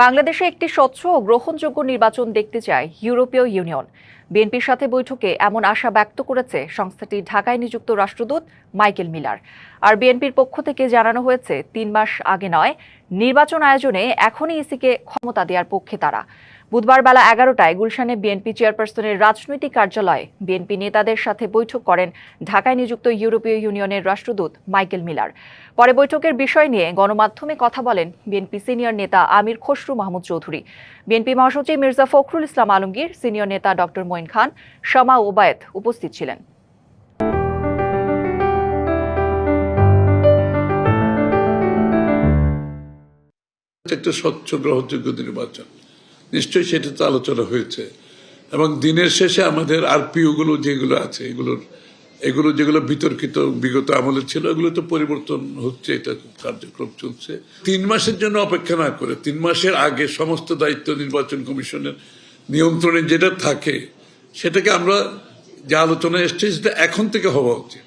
বাংলাদেশে একটি স্বচ্ছ ও গ্রহণযোগ্য নির্বাচন দেখতে চায় ইউরোপীয় ইউনিয়ন। বিএনপির সাথে বৈঠকে এমন আশা ব্যক্ত করেছে সংস্থাটি ঢাকায় নিযুক্ত রাষ্ট্রদূত মাইকেল মিলার। আর বিএনপির পক্ষ থেকে জানানো হয়েছে, তিন মাস আগে নয়, নির্বাচন আয়োজনে এখনই ইসিকে ক্ষমতা দেওয়ার পক্ষে তারা। বুধবার বেলা এগারোটায় গুলশানে বিএনপি চেয়ারপারসনের রাজনৈতিক কার্যালয়ে বিএনপি নেতাদের সাথে বৈঠক করেন ঢাকায় নিযুক্ত ইউরোপীয় ইউনিয়নের রাষ্ট্রদূত মাইকেল মিলার। পরে বৈঠকের বিষয় নিয়ে গণমাধ্যমে কথা বলেন বিএনপি সিনিয়র নেতা আমির খসরু মাহমুদ চৌধুরী। বিএনপি মহাসচিব মির্জা ফখরুল ইসলাম আলমগীর, সিনিয়র নেতা ডক্টর মঈন খান, শামা ওবায়েদ উপস্থিত ছিলেন। একটা স্বচ্ছ, গ্রহণযোগ্য নির্বাচন। নিশ্চয়ই সেটা তো আলোচনা হয়েছে। এবং দিনের শেষে আমাদের আরপিও গুলো যেগুলো আছে, এগুলোর, এগুলো যেগুলো বিতর্কিত বিগত আমলে ছিল, এগুলো তো পরিবর্তন হচ্ছে, এটা কার্যক্রম চলছে। তিন মাসের জন্য অপেক্ষা না করে, তিন মাসের আগে সমস্ত দায়িত্ব নির্বাচন কমিশনের নিয়ন্ত্রণে যেটা থাকে, সেটাকে আমরা, যে আলোচনা এসছে, সেটা এখন থেকে হওয়া উচিত।